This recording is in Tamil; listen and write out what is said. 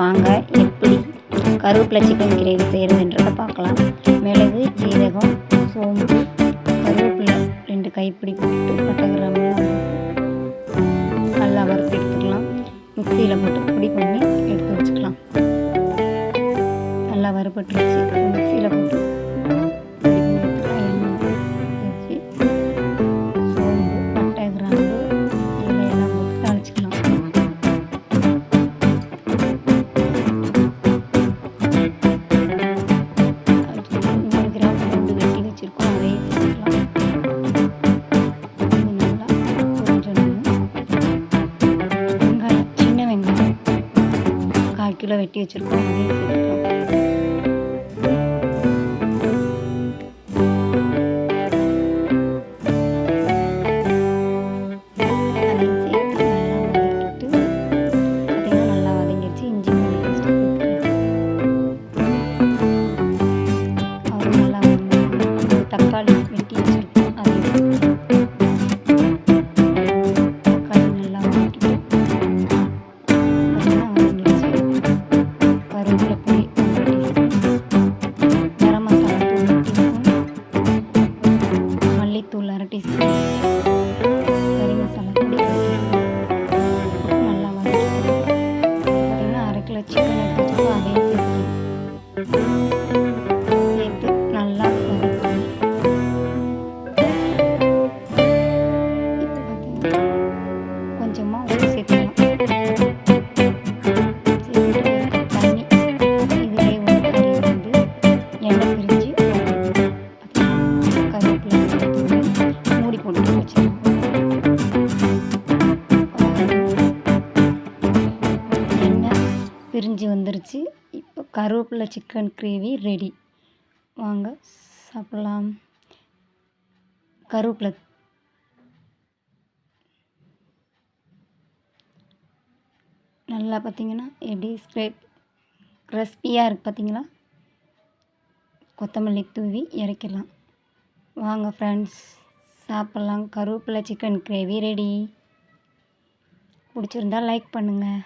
வாங்க. எப்படி கருவேப்பிலை சிக்கன் கிரேவி செய்கிறதுன்றதை பார்க்கலாம். மிளகு ஜீரகம் சோம்பு கருவேப்பிலை ரெண்டு கைப்பிடி போட்டு பட்டை நல்லா வறுத்து எடுத்துக்கலாம். மிக்சியில் போட்டு பொடி பண்ணி எடுத்து வச்சுக்கலாம். நல்லா வறுபட்டுருச்சு. மிக்சியில் போட்டு கிலோ வெட்டி வச்சுருக்கோம் தக்காளி Thank you. பிரிஞ்சு வந்துருச்சு. இப்போ கருவேப்பிலை சிக்கன் கிரேவி ரெடி வாங்க சாப்பிட்லாம். கருவேப்பிலை. நல்லா பார்த்தீங்கன்னா எப்படி ஸ்க்ரேப் கிறிஸ்பியாக இருக்குது பார்த்தீங்களா? கொத்தமல்லி தூவி இறக்கிடலாம். வாங்க ஃப்ரெண்ட்ஸ் சாப்பிட்லாம். கருவேப்பிலை சிக்கன் கிரேவி ரெடி பிடிச்சிருந்தா லைக் பண்ணுங்கள்